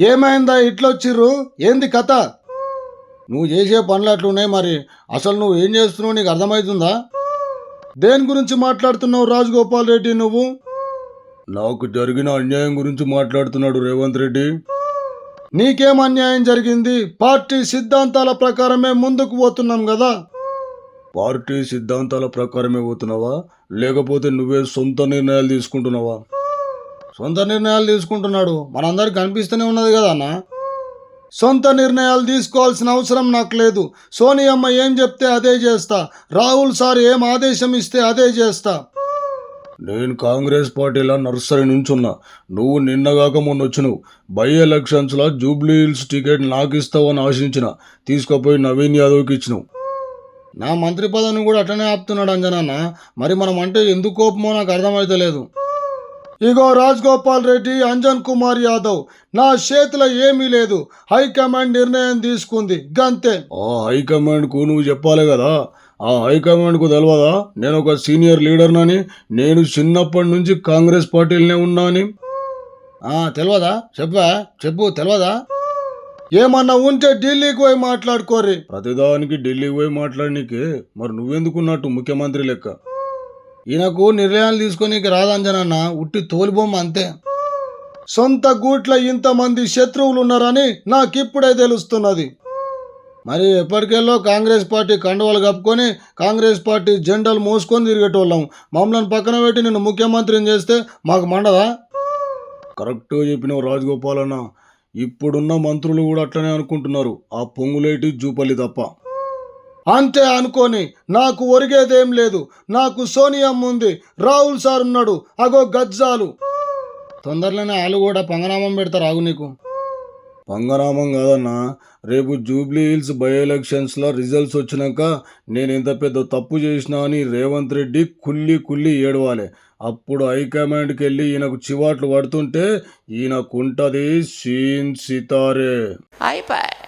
ఏమైందా? ఇట్లొచ్చిర్రు? ఏంది కథ? నువ్వు చేసే పనులు అట్లున్నాయి మరి. అసలు నువ్వు ఏం చేస్తున్నావు? నీకు అర్థమవుతుందా దేని గురించి మాట్లాడుతున్నావు రాజగోపాల్ రెడ్డి నువ్వు? నాకు జరిగిన అన్యాయం గురించి మాట్లాడుతున్నాడు రేవంత్ రెడ్డి. నీకేం అన్యాయం జరిగింది? పార్టీ సిద్ధాంతాల ప్రకారమే ముందుకు పోతున్నాం కదా. పార్టీ సిద్ధాంతాల ప్రకారమే పోతున్నావా? లేకపోతే నువ్వే సొంత నిర్ణయాలు తీసుకుంటున్నావా? సొంత నిర్ణయాలు తీసుకుంటున్నాడు. మనందరికి కనిపిస్తూనే ఉన్నది కదా అన్న? సొంత నిర్ణయాలు తీసుకోవాల్సిన అవసరం నాకు లేదు. సోనియమ్మ ఏం చెప్తే అదే చేస్తా. రాహుల్ సార్ ఏం ఆదేశం ఇస్తే అదే చేస్తా. నేను కాంగ్రెస్ పార్టీలో నర్సరీ నుంచి ఉన్నా నువ్వు నిన్నగాక మొన్న వచ్చినావు బై ఎలక్షన్స్లో జూబ్లీ హిల్స్ టికెట్ నాకు ఇస్తావని ఆశించిన. తీసుకుపోయి నవీన్ యాదవ్కి ఇచ్చినావు. నా మంత్రి పదవిని కూడా అట్లనే ఆపుతున్నాడు అంజనన్న. మరి మనం అంటే ఎందుకు కోపమో నాకు అర్థమైతలేదు. ఇగో రాజ్ గోపాల్ రెడ్డి అంజన్ కుమార్ యాదవ్ నా చేతిలో ఏమీ లేదు. హైకమాండ్ నిర్ణయం తీసుకుంది. గంతే. ఆ హైకమాండ్కు నువ్వు చెప్పాలి కదా. ఆ హైకమాండ్కు తెలియదా నేను ఒక సీనియర్ లీడర్నని నేను చిన్నప్పటి నుంచి కాంగ్రెస్ పార్టీలనే ఉన్నా అని తెలియదా చెప్పా చెప్పు తెలియదా ఏమన్నా ఉంటే ఢిల్లీకి పోయి మాట్లాడుకోరి ప్రతిదానికి ఢిల్లీకి పోయి మాట్లాడనీకే. మరి నువ్వెందుకున్నట్టు ముఖ్యమంత్రి లెక్క? ఈయనకు నిర్ణయాలు తీసుకొని రాదంజనన్న ఉట్టి తోలిబొమ్మ అంతే. సొంత గూట్ల ఇంతమంది శత్రువులు ఉన్నారని నాకిప్పుడే తెలుస్తున్నది. మరి ఎప్పటికెళ్ళో కాంగ్రెస్ పార్టీ కండువాలు కప్పుకొని కాంగ్రెస్ పార్టీ జెండాలు మోసుకొని తిరిగేటోళ్ళం. మమ్మల్ని పక్కన పెట్టి నిన్ను ముఖ్యమంత్రిని చేస్తే మాకు మండదా? కరెక్ట్గా చెప్పినావు రాజగోపాల్ అన్న ఇప్పుడున్న మంత్రులు కూడా అట్లనే అనుకుంటున్నారు. ఆ పొంగులేటి జూపల్లి తప్ప. అంతే అనుకోని నాకు ఒరిగేదేం లేదు. నాకు సోనియమ్మ ఉంది రాహుల్ సార్ ఉన్నాడు. అగో గజ్జాలు. తొందరలోనే వాళ్ళు కూడా పంగనామం పెడతారు ఆగు నీకు. పంగనామం కాదన్నా రేపు జూబ్లీ హిల్స్ బై ఎలక్షన్స్లో రిజల్ట్స్ వచ్చినాక నేను ఇంత పెద్ద తప్పు చేసినా అని రేవంత్ రెడ్డి కుల్లి కుల్లి ఏడవాలి. అప్పుడు హైకమాండ్కి వెళ్ళి ఈయనకు చివాట్లు పడుతుంటే ఈయనకుంటది సీన్ సితారే. అయిపోయి.